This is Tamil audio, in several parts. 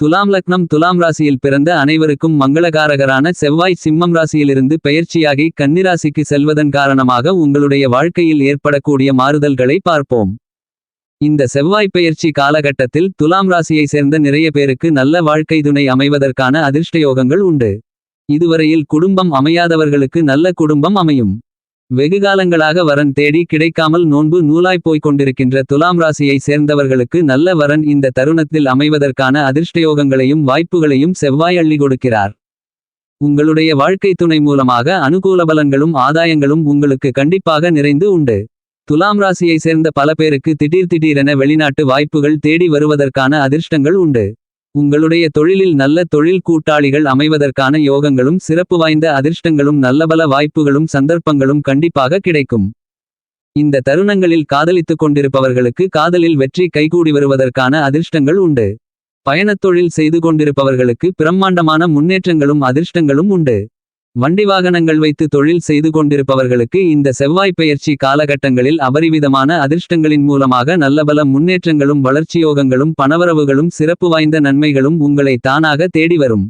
துலாம் லக்னம் துலாம் ராசியில் பிறந்த அனைவருக்கும் மங்களகாரகரான செவ்வாய் சிம்மம் ராசியிலிருந்து பெயர்ச்சியாகி கன்னிராசிக்கு செல்வதன் காரணமாக உங்களுடைய வாழ்க்கையில் ஏற்படக்கூடிய மாறுதல்களை பார்ப்போம். இந்த செவ்வாய் பெயர்ச்சி காலகட்டத்தில் துலாம் ராசியை சேர்ந்த நிறைய பேருக்கு நல்ல வாழ்க்கை துணை அமைவதற்கான அதிர்ஷ்டயோகங்கள் உண்டு. இதுவரையில் குடும்பம் அமையாதவர்களுக்கு நல்ல குடும்பம் அமையும். வெகுகாலங்களாக வரன் தேடி கிடைக்காமல் நோன்பு நூலாய் போய்க் கொண்டிருக்கின்ற துலாம் ராசியை சேர்ந்தவர்களுக்கு நல்ல வரன் இந்த தருணத்தில் அமைவதற்கான அதிர்ஷ்டயோகங்களையும் வாய்ப்புகளையும் செவ்வாய் அள்ளி கொடுக்கிறார். உங்களுடைய வாழ்க்கை துணை மூலமாக அனுகூல பலன்களும் ஆதாயங்களும் உங்களுக்கு கண்டிப்பாக நிறைந்து உண்டு. துலாம் ராசியை சேர்ந்த பல பேருக்கு திடீர் திடீரென வெளிநாட்டு வாய்ப்புகள் தேடி வருவதற்கான அதிர்ஷ்டங்கள் உண்டு. உங்களுடைய தொழிலில் நல்ல தொழில் கூட்டாளிகள் அமைவதற்கான யோகங்களும் சிறப்பு வாய்ந்த அதிர்ஷ்டங்களும் நல்லபல வாய்ப்புகளும் சந்தர்ப்பங்களும் கண்டிப்பாக கிடைக்கும். இந்த தருணங்களில் காதலித்துக் கொண்டிருப்பவர்களுக்கு காதலில் வெற்றி கைகூடி வருவதற்கான அதிர்ஷ்டங்கள் உண்டு. பயணத்தொழில் செய்து கொண்டிருப்பவர்களுக்கு பிரம்மாண்டமான முன்னேற்றங்களும் அதிர்ஷ்டங்களும் உண்டு. வண்டி வாகனங்கள் வைத்து தொழில் செய்து கொண்டிருப்பவர்களுக்கு இந்த செவ்வாய் பெயர்ச்சி காலகட்டங்களில் அபரிவிதமான அதிர்ஷ்டங்களின் மூலமாக நல்லபல முன்னேற்றங்களும் வளர்ச்சியோகங்களும் பணவரவுகளும் சிறப்பு வாய்ந்த நன்மைகளும் உங்களை தானாக தேடி வரும்.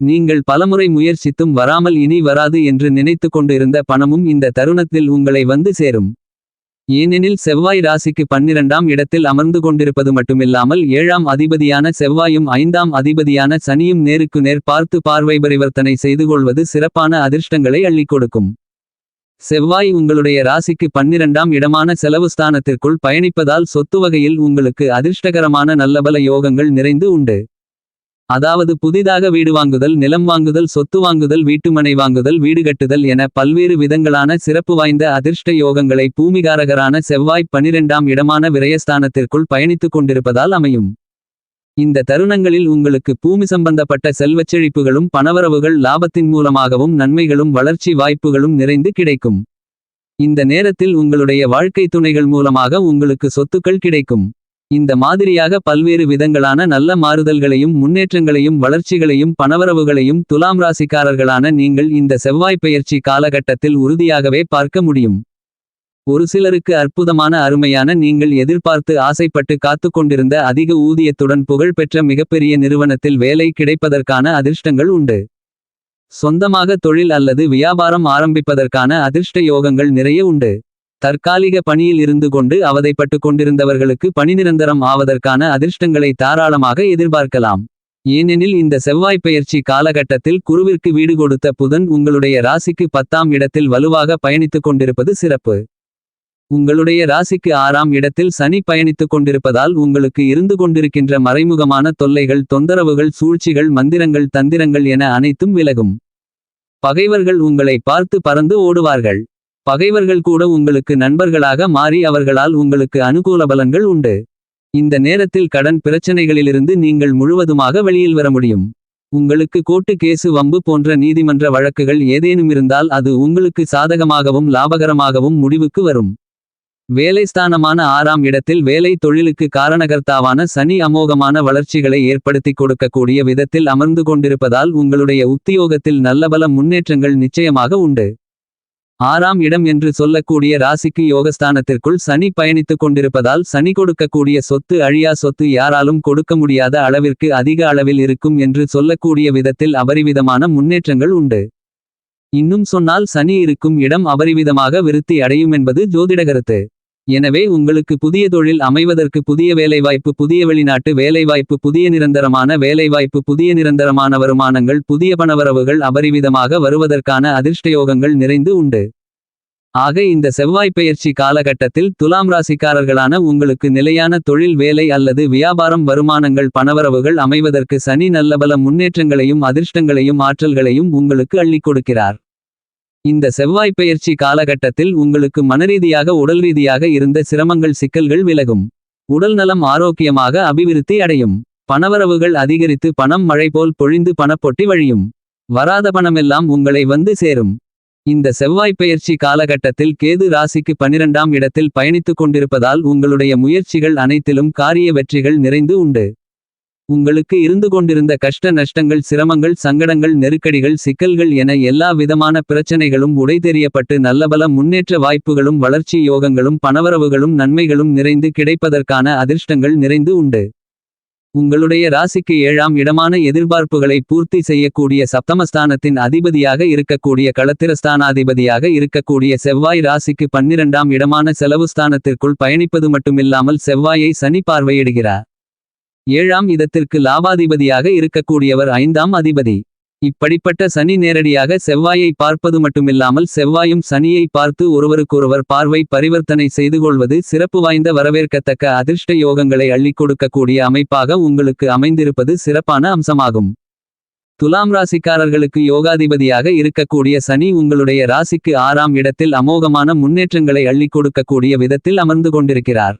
நீங்கள் பலமுறை முயற்சித்தும் வராமல் இனி வராது என்று நினைத்து கொண்டிருந்த பணமும் இந்த தருணத்தில் உங்களை வந்து சேரும். ஏனெனில் செவ்வாய் ராசிக்கு பன்னிரண்டாம் இடத்தில் அமர்ந்து கொண்டிருப்பது மட்டுமில்லாமல் ஏழாம் அதிபதியான செவ்வாயும் ஐந்தாம் அதிபதியான சனியும் நேருக்கு நேர் பார்த்து பார்வை பரிவர்த்தனை செய்து கொள்வது சிறப்பான அதிர்ஷ்டங்களை அள்ளிக் கொடுக்கும். செவ்வாய் உங்களுடைய ராசிக்கு பன்னிரண்டாம் இடமான செலவு ஸ்தானத்திற்குள் பயணிப்பதால் சொத்து வகையில் உங்களுக்கு அதிர்ஷ்டகரமான நல்லபல யோகங்கள் நிறைந்து உண்டு. அதாவது புதிதாக வீடு வாங்குதல் நிலம் வாங்குதல் சொத்து வாங்குதல் வீட்டுமனை வாங்குதல் வீடு கட்டுதல் என பல்வேறு விதங்களான சிறப்பு வாய்ந்த அதிர்ஷ்ட யோகங்களை பூமிகாரகரான செவ்வாய் பனிரெண்டாம் இடமான விரயஸ்தானத்திற்குள் பயணித்துக் கொண்டிருப்பதால் அமையும். இந்த தருணங்களில் உங்களுக்கு பூமி சம்பந்தப்பட்ட செல்வச்செழிப்புகளும் பணவரவுகள் லாபத்தின் மூலமாகவும் நன்மைகளும் வளர்ச்சி வாய்ப்புகளும் நிறைந்து கிடைக்கும். இந்த நேரத்தில் உங்களுடைய வாழ்க்கை துணைகள் மூலமாக உங்களுக்கு சொத்துக்கள் கிடைக்கும். இந்த மாதிரியாக பல்வேறு விதங்களான நல்ல மாறுதல்களையும் முன்னேற்றங்களையும் வளர்ச்சிகளையும் பணவரவுகளையும் துலாம் ராசிக்காரர்களான நீங்கள் இந்த செவ்வாய் பெயர்ச்சி காலகட்டத்தில் உறுதியாகவே பார்க்க முடியும். ஒரு சிலருக்கு அற்புதமான அருமையான நீங்கள் எதிர்பார்த்து ஆசைப்பட்டு காத்து கொண்டிருந்த அதிக ஊதியத்துடன் புகழ்பெற்ற மிகப்பெரிய நிறுவனத்தில் வேலை கிடைப்பதற்கான அதிர்ஷ்டங்கள் உண்டு. சொந்தமாக தொழில் அல்லது வியாபாரம் ஆரம்பிப்பதற்கான அதிர்ஷ்ட யோகங்கள் நிறைய உண்டு. தற்காலிக பணியில் இருந்து கொண்டு அவதைப்பட்டு கொண்டிருந்தவர்களுக்கு பணி நிரந்தரம் ஆவதற்கான அதிர்ஷ்டங்களை தாராளமாக எதிர்பார்க்கலாம். ஏனெனில் இந்த செவ்வாய் பெயர்ச்சி காலகட்டத்தில் குருவிற்கு வீடு கொடுத்த புதன் உங்களுடைய ராசிக்கு பத்தாம் இடத்தில் வலுவாக பயணித்துக் கொண்டிருப்பது சிறப்பு. உங்களுடைய ராசிக்கு ஆறாம் இடத்தில் சனி பயணித்துக் கொண்டிருப்பதால் உங்களுக்கு இருந்து கொண்டிருக்கின்ற மறைமுகமான தொல்லைகள் தொந்தரவுகள் சூழ்ச்சிகள் மந்திரங்கள் தந்திரங்கள் என அனைத்தும் விலகும். பகைவர்கள் உங்களை பார்த்து பறந்து ஓடுவார்கள். பகைவர்கள் கூட உங்களுக்கு நண்பர்களாக மாறி அவர்களால் உங்களுக்கு அனுகூல பலன்கள் உண்டு. இந்த நேரத்தில் கடன் பிரச்சனைகளிலிருந்து நீங்கள் முழுவதுமாக வெளியில் வர முடியும். உங்களுக்கு கோட்டு கேசு வம்பு போன்ற நீதிமன்ற வழக்குகள் ஏதேனும் இருந்தால் அது உங்களுக்கு சாதகமாகவும் லாபகரமாகவும் முடிவுக்கு வரும். வேலை ஸ்தானமான ஆறாம் இடத்தில் வேலை தொழிலுக்கு காரணகர்த்தாவான சனி அமோகமான வளர்ச்சிகளை ஏற்படுத்திக் கொடுக்கக்கூடிய விதத்தில் அமர்ந்து கொண்டிருப்பதால் உங்களுடைய உத்தியோகத்தில் நல்லபல முன்னேற்றங்கள் நிச்சயமாக உண்டு. ஆறாம் இடம் என்று சொல்லக்கூடிய ராசிக்கு யோகஸ்தானத்திற்குள் சனி பயணித்துக் கொண்டிருப்பதால் சனி கொடுக்கக்கூடிய சொத்து அழியா சொத்து யாராலும் கொடுக்க முடியாத அளவிற்கு அதிக அளவில் இருக்கும் என்று சொல்லக்கூடிய விதத்தில் அபரிவிதமான முன்னேற்றங்கள் உண்டு. இன்னும் சொன்னால் சனி இருக்கும் இடம் அபரிவிதமாக விருத்தி அடையும் என்பது ஜோதிட கருத்து. எனவே உங்களுக்கு புதிய தொழில் அமைவதற்கு புதிய வேலைவாய்ப்பு புதிய வெளிநாட்டு வேலைவாய்ப்பு புதிய நிரந்தரமான வேலைவாய்ப்பு புதிய நிரந்தரமான வருமானங்கள் புதிய பணவரவுகள் அபரிவிதமாக வருவதற்கான அதிர்ஷ்டயோகங்கள் நிறைந்து உண்டு. ஆக இந்த செவ்வாய் பெயர்ச்சி காலகட்டத்தில் துலாம் ராசிக்காரர்களான உங்களுக்கு நிலையான தொழில் வேலை அல்லது வியாபாரம் வருமானங்கள் பணவரவுகள் அமைவதற்கு சனி நல்லபல முன்னேற்றங்களையும் அதிர்ஷ்டங்களையும் ஆற்றல்களையும் உங்களுக்கு அள்ளிக் கொடுக்கிறார். இந்த செவ்வாய் பெயர்ச்சி காலகட்டத்தில் உங்களுக்கு மனரீதியாக உடல் ரீதியாக இருந்த சிரமங்கள் சிக்கல்கள் விலகும். உடல் நலம் ஆரோக்கியமாக அபிவிருத்தி அடையும். பணவரவுகள் அதிகரித்து பணம் மழை போல் பொழிந்து பணப்பொட்டி வழியும். வராத பணமெல்லாம் உங்களை வந்து சேரும். இந்த செவ்வாய் பெயர்ச்சி காலகட்டத்தில் கேது ராசிக்கு பனிரெண்டாம் இடத்தில் பயணித்துக் கொண்டிருப்பதால் உங்களுடைய முயற்சிகள் அனைத்திலும் காரிய வெற்றிகள் நிறைந்து உண்டு. உங்களுக்கு இருந்து கொண்டிருந்த கஷ்ட நஷ்டங்கள் சிரமங்கள் சங்கடங்கள் நெருக்கடிகள் சிக்கல்கள் என எல்லா விதமான பிரச்சனைகளும் உடைதெறியப்பட்டு நல்லபல முன்னேற்ற வாய்ப்புகளும் வளர்ச்சி யோகங்களும் பணவரவுகளும் நன்மைகளும் நிறைந்து கிடைப்பதற்கான அதிர்ஷ்டங்கள் நிறைந்து உண்டு. உங்களுடைய ராசிக்கு ஏழாம் இடமான எதிர்பார்ப்புகளை பூர்த்தி செய்யக்கூடிய சப்தமஸ்தானத்தின் அதிபதியாக இருக்கக்கூடிய களத்திரஸ்தானாதிபதியாக இருக்கக்கூடிய செவ்வாய் ராசிக்கு பன்னிரண்டாம் இடமான செலவுஸ்தானத்திற்குள் பயணிப்பது மட்டுமில்லாமல் செவ்வாயை சனி பார்வையிடுகிறார். ஏழாம் இதத்திற்கு லாபாதிபதியாக இருக்கக்கூடியவர் ஐந்தாம் அதிபதி. இப்படிப்பட்ட சனி நேரடியாக செவ்வாயை பார்ப்பது மட்டுமில்லாமல் செவ்வாயும் சனியை பார்த்து ஒருவருக்கொருவர் பார்வை பரிவர்த்தனை செய்து கொள்வது சிறப்பு வாய்ந்த வரவேற்கத்தக்க அதிர்ஷ்ட யோகங்களை அள்ளிக் கொடுக்கக்கூடிய அமைப்பாக உங்களுக்கு அமைந்திருப்பது சிறப்பான அம்சமாகும். துலாம் ராசிக்காரர்களுக்கு யோகாதிபதியாக இருக்கக்கூடிய சனி உங்களுடைய ராசிக்கு ஆறாம் இடத்தில் அமோகமான முன்னேற்றங்களை அள்ளி கொடுக்கக்கூடிய விதத்தில் அமர்ந்து கொண்டிருக்கிறார்.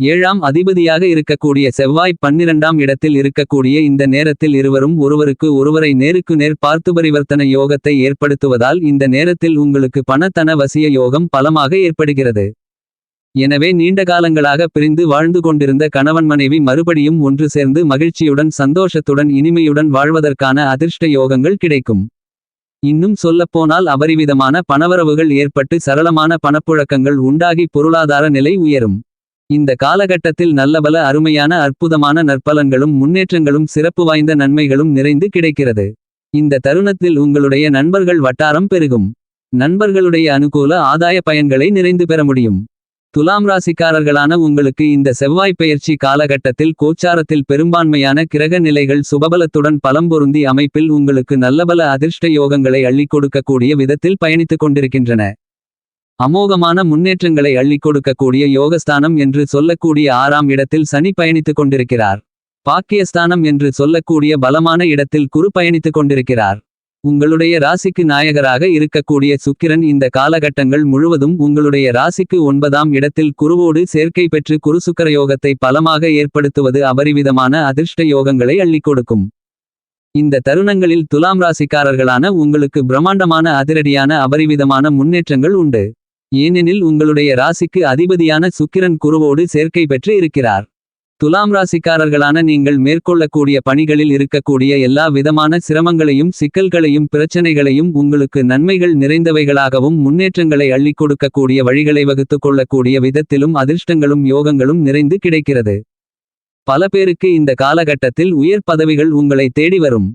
ஏழாம் அதிபதியாக இருக்கக்கூடிய செவ்வாய் பன்னிரண்டாம் இடத்தில் இருக்கக்கூடிய இந்த நேரத்தில் இருவரும் ஒருவருக்கு ஒருவரை நேருக்கு நேர் பார்த்து பரிவர்த்தன யோகத்தை ஏற்படுத்துவதால் இந்த நேரத்தில் உங்களுக்கு பணத்தன வசிய யோகம் பலமாக ஏற்படுகிறது. எனவே நீண்ட காலங்களாக பிரிந்து வாழ்ந்து கொண்டிருந்த கணவன் மனைவி மறுபடியும் ஒன்று சேர்ந்து மகிழ்ச்சியுடன் சந்தோஷத்துடன் இனிமையுடன் வாழ்வதற்கான அதிர்ஷ்ட யோகங்கள் கிடைக்கும். இன்னும் சொல்லப்போனால் அபரிவிதமான பணவரவுகள் ஏற்பட்டு சரளமான பணப்புழக்கங்கள் உண்டாகி பொருளாதார நிலை உயரும். இந்த காலகட்டத்தில் நல்லபல அருமையான அற்புதமான நற்பலன்களும் முன்னேற்றங்களும் சிறப்பு வாய்ந்த நன்மைகளும் நிறைந்து கிடைக்கிறது. இந்த தருணத்தில் உங்களுடைய நண்பர்கள் வட்டாரம் பெருகும். நண்பர்களுடைய அனுகூல ஆதாய பயன்களை நிறைந்து பெற முடியும். துலாம் ராசிக்காரர்களான உங்களுக்கு இந்த செவ்வாய் பெயர்ச்சி காலகட்டத்தில் கோச்சாரத்தில் பெரும்பான்மையான கிரக நிலைகள் சுபபலத்துடன் பலம் பொருந்தி அமைப்பில் உங்களுக்கு நல்லபல அதிர்ஷ்ட யோகங்களை அள்ளிக் கொடுக்கக்கூடிய விதத்தில் பயணித்துக் கொண்டிருக்கின்றன. அமோகமான முன்னேற்றங்களை அள்ளி கொடுக்கக்கூடிய யோகஸ்தானம் என்று சொல்லக்கூடிய ஆறாம் இடத்தில் சனி பயணித்துக் கொண்டிருக்கிறார். பாக்கியஸ்தானம் என்று சொல்லக்கூடிய பலமான இடத்தில் குரு பயணித்துக் கொண்டிருக்கிறார். உங்களுடைய ராசிக்கு நாயகராக இருக்கக்கூடிய சுக்கிரன் இந்த காலகட்டங்கள் முழுவதும் உங்களுடைய ராசிக்கு ஒன்பதாம் இடத்தில் குருவோடு சேர்க்கை பெற்று குருசுக்கர யோகத்தை பலமாக ஏற்படுத்துவது அபரிவிதமான அதிர்ஷ்ட யோகங்களை அள்ளிக் கொடுக்கும். இந்த தருணங்களில் துலாம் ராசிக்காரர்களான உங்களுக்கு பிரம்மாண்டமான அதிரடியான அபரிவிதமான முன்னேற்றங்கள் உண்டு. ஏனெனில் உங்களுடைய ராசிக்கு அதிபதியான சுக்கிரன் குருவோடு சேர்க்கை பெற்று இருக்கிறார். துலாம் ராசிக்காரர்களான நீங்கள் மேற்கொள்ளக்கூடிய பணிகளில் இருக்கக்கூடிய எல்லா விதமான சிரமங்களையும் சிக்கல்களையும் பிரச்சனைகளையும் உங்களுக்கு நன்மைகள் நிறைந்தவைகளாகவும் முன்னேற்றங்களை அள்ளிக் கொடுக்கக்கூடிய வழிகளை வகுத்துக் கொள்ளக்கூடிய விதத்திலும் அதிர்ஷ்டங்களும் யோகங்களும் நிறைந்து கிடைக்கிறது. பல பேருக்கு இந்த காலகட்டத்தில் உயர் பதவிகள் உங்களை தேடி வரும்.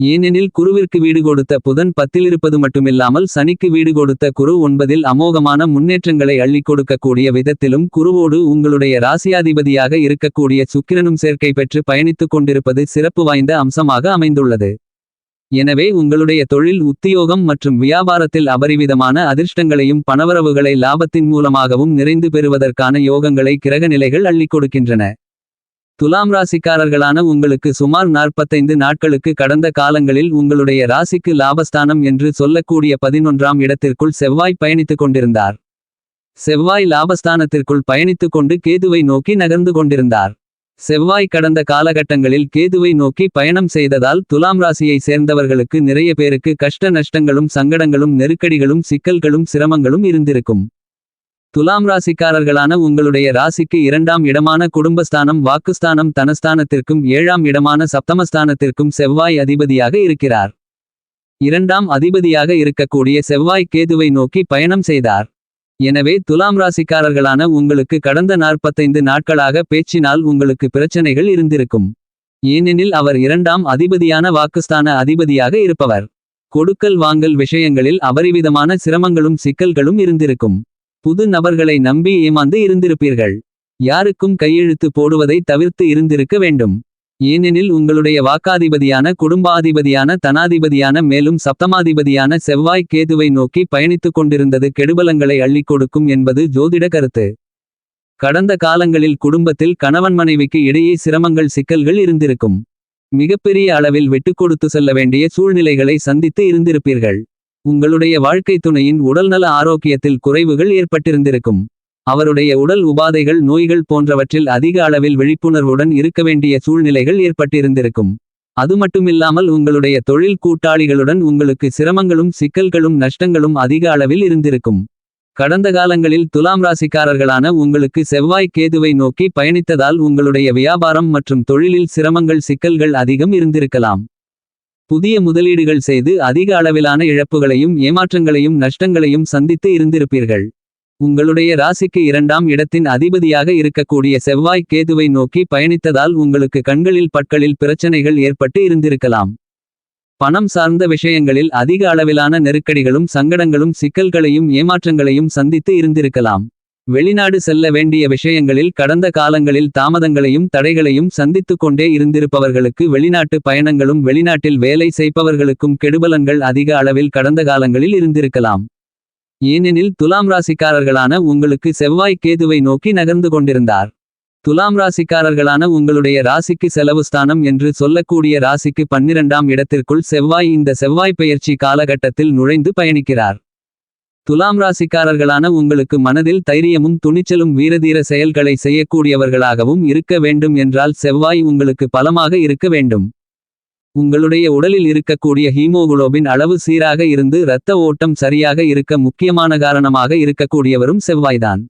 ஏனெனில் குருவிற்கு வீடு கொடுத்த புதன் பத்திலிருப்பது மட்டுமில்லாமல் சனிக்கு வீடு கொடுத்த குரு ஒன்பதில் அமோகமான முன்னேற்றங்களை அள்ளிக் கொடுக்கக்கூடிய விதத்திலும் குருவோடு உங்களுடைய ராசியாதிபதியாக இருக்கக்கூடிய சுக்கிரனும் சேர்க்கை பெற்று பயணித்துக் கொண்டிருப்பது சிறப்பு வாய்ந்த அம்சமாக அமைந்துள்ளது. எனவே உங்களுடைய தொழில் உத்தியோகம் மற்றும் வியாபாரத்தில் அபரிவிதமான அதிர்ஷ்டங்களையும் பணவரவுகளை லாபத்தின் மூலமாகவும் நிறைந்து பெறுவதற்கான யோகங்களை கிரக நிலைகள் அள்ளிக் கொடுக்கின்றன. துலாம் ராசிக்காரர்களான உங்களுக்கு சுமார் நாற்பத்தைந்து நாட்களுக்கு கடந்த காலங்களில் உங்களுடைய ராசிக்கு லாபஸ்தானம் என்று சொல்லக்கூடிய பதினொன்றாம் இடத்திற்குள் செவ்வாய் பயணித்துக் கொண்டிருந்தார். செவ்வாய் லாபஸ்தானத்திற்குள் பயணித்துக் கொண்டு கேதுவை நோக்கி நகர்ந்து கொண்டிருந்தார். செவ்வாய் கடந்த காலகட்டங்களில் கேதுவை நோக்கி பயணம் செய்ததால் துலாம் ராசியை சேர்ந்தவர்களுக்கு நிறைய பேருக்கு கஷ்ட நஷ்டங்களும் சங்கடங்களும் நெருக்கடிகளும் சிக்கல்களும் சிரமங்களும் இருந்திருக்கும். துலாம் ராசிக்காரர்களான உங்களுடைய ராசிக்கு இரண்டாம் இடமான குடும்பஸ்தானம் வாக்குஸ்தானம் தனஸ்தானத்திற்கும் ஏழாம் இடமான சப்தமஸ்தானத்திற்கும் செவ்வாய் அதிபதியாக இருக்கிறார். இரண்டாம் அதிபதியாக இருக்கக்கூடிய செவ்வாய் கேதுவை நோக்கி பயணம் செய்தார். எனவே துலாம் ராசிக்காரர்களான உங்களுக்கு கடந்த நாற்பத்தைந்து நாட்களாக பேச்சினால் உங்களுக்கு பிரச்சனைகள் இருந்திருக்கும். ஏனெனில் அவர் இரண்டாம் அதிபதியான வாக்குஸ்தான அதிபதியாக இருப்பவர். கொடுக்கல் வாங்கல் விஷயங்களில் அபரிவிதமான சிரமங்களும் சிக்கல்களும் இருந்திருக்கும். புது நபர்களை நம்பி ஏமாந்து இருந்திருப்பீர்கள். யாருக்கும் கையெழுத்து போடுவதை தவிர்த்து இருந்திருக்க வேண்டும். ஏனெனில் உங்களுடைய வாக்காதிபதியான குடும்பாதிபதியான தனாதிபதியான மேலும் சப்தமாதிபதியான செவ்வாய் கேதுவை நோக்கி பயணித்துக் கொண்டிருந்தது கெடுபலங்களை அள்ளிக் கொடுக்கும் என்பது ஜோதிட கருத்து. கடந்த காலங்களில் குடும்பத்தில் கணவன் மனைவிக்கு இடையே சிரமங்கள் சிக்கல்கள் இருந்திருக்கும். மிகப்பெரிய அளவில் விட்டுக்கொடுத்து செல்ல வேண்டிய சூழ்நிலைகளை சந்தித்து இருந்திருப்பீர்கள். உங்களுடைய வாழ்க்கை துணையின் உடல்நல ஆரோக்கியத்தில் குறைவுகள் ஏற்பட்டிருந்திருக்கும். அவருடைய உடல் உபாதைகள் நோய்கள் போன்றவற்றில் அதிக அளவில் விழிப்புணர்வுடன் இருக்க வேண்டிய சூழ்நிலைகள் ஏற்பட்டிருந்திருக்கும். அது மட்டுமில்லாமல் உங்களுடைய தொழில் கூட்டாளிகளுடன் உங்களுக்கு சிரமங்களும் சிக்கல்களும் நஷ்டங்களும் அதிக அளவில் இருந்திருக்கும். கடந்த காலங்களில் துலாம் ராசிக்காரர்களான உங்களுக்கு செவ்வாய் கேதுவை நோக்கி பயணித்ததால் உங்களுடைய வியாபாரம் மற்றும் தொழிலில் சிரமங்கள் சிக்கல்கள் அதிகம் இருந்திருக்கலாம். புதிய முதலீடுகள் செய்து அதிக அளவிலான இழப்புகளையும் ஏமாற்றங்களையும் நஷ்டங்களையும் சந்தித்து இருந்திருப்பீர்கள். உங்களுடைய ராசிக்கு இரண்டாம் இடத்தின் அதிபதியாக இருக்கக்கூடிய செவ்வாய் கேதுவை நோக்கி பயணித்ததால் உங்களுக்கு கண்களில் பற்களில் பிரச்சனைகள் ஏற்பட்டு இருந்திருக்கலாம். பணம் சார்ந்த விஷயங்களில் அதிக அளவிலான நெருக்கடிகளும் சங்கடங்களும் சிக்கல்களையும் ஏமாற்றங்களையும் சந்தித்து இருந்திருக்கலாம். வெளிநாடு செல்ல வேண்டிய விஷயங்களில் கடந்த காலங்களில் தாமதங்களையும் தடைகளையும் சந்தித்துக் கொண்டே இருந்திருப்பவர்களுக்கு வெளிநாட்டு பயணங்களும் வெளிநாட்டில் வேலை செய்பவர்களுக்கும் கெடுபலன்கள் அதிக அளவில் கடந்த காலங்களில் இருந்திருக்கலாம். ஏனெனில் துலாம் ராசிக்காரர்களான உங்களுக்கு செவ்வாய் கேதுவை நோக்கி நகர்ந்து கொண்டிருந்தார். துலாம் ராசிக்காரர்களான உங்களுடைய ராசிக்கு செலவு ஸ்தானம் என்று சொல்லக்கூடிய ராசிக்கு பன்னிரண்டாம் இடத்திற்குள் செவ்வாய் இந்த செவ்வாய் பெயர்ச்சி காலகட்டத்தில் நுழைந்து பயணிக்கிறார். துலாம் ராசிக்காரர்களான உங்களுக்கு மனதில் தைரியமும் துணிச்சலும் வீரதீர செயல்களை செய்யக்கூடியவர்களாகவும் இருக்க வேண்டும் என்றால் செவ்வாய் உங்களுக்கு பலமாக இருக்க வேண்டும். உங்களுடைய உடலில் இருக்கக்கூடிய ஹீமோகுளோபின் அளவு சீராக இருந்து இரத்த ஓட்டம் சரியாக இருக்க முக்கியமான காரணமாக இருக்கக்கூடியவரும் செவ்வாய்தான்.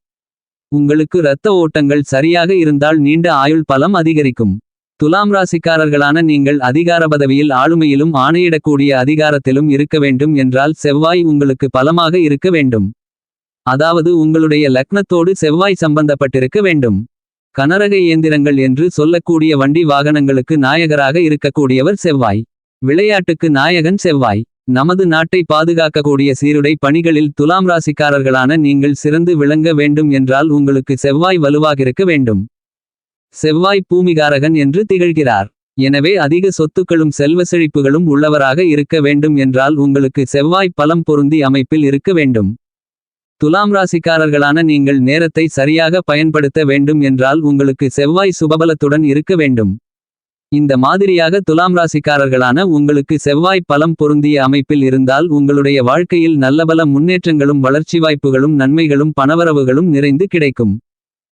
உங்களுக்கு இரத்த ஓட்டங்கள் சரியாக இருந்தால் நீண்ட ஆயுள் பலம் அதிகரிக்கும். துலாம் ராசிக்காரர்களான நீங்கள் அதிகார பதவியில் ஆளுமையிலும் ஆணையிடக்கூடிய அதிகாரத்திலும் இருக்க வேண்டும் என்றால் செவ்வாய் உங்களுக்கு பலமாக இருக்க வேண்டும். அதாவது உங்களுடைய லக்னத்தோடு செவ்வாய் சம்பந்தப்பட்டிருக்க வேண்டும். கனரக இயந்திரங்கள் என்று சொல்லக்கூடிய வண்டி வாகனங்களுக்கு நாயகராக இருக்கக்கூடியவர் செவ்வாய். விளையாட்டுக்கு நாயகன் செவ்வாய். நமது நாட்டை பாதுகாக்கக்கூடிய சீருடை பணிகளில் துலாம் ராசிக்காரர்களான நீங்கள் சிறந்து விளங்க வேண்டும் என்றால் உங்களுக்கு செவ்வாய் வலுவாக இருக்க வேண்டும். செவ்வாய் பூமிகாரகன் என்று திகழ்கிறார். எனவே அதிக சொத்துக்களும் செல்வ செழிப்புகளும் உள்ளவராக இருக்க வேண்டும் என்றால் உங்களுக்கு செவ்வாய் பலம் பொருந்தி அமைப்பில் இருக்க வேண்டும். துலாம் ராசிக்காரர்களான நீங்கள் நேரத்தை சரியாக பயன்படுத்த வேண்டும் என்றால் உங்களுக்கு செவ்வாய் சுபபலத்துடன் இருக்க வேண்டும். இந்த மாதிரியாக துலாம் ராசிக்காரர்களான உங்களுக்கு செவ்வாய் பலம் பொருந்திய அமைப்பில் இருந்தால் உங்களுடைய வாழ்க்கையில் நல்லபல முன்னேற்றங்களும் வளர்ச்சி வாய்ப்புகளும் நன்மைகளும் பணவரவுகளும் நிறைந்து கிடைக்கும்.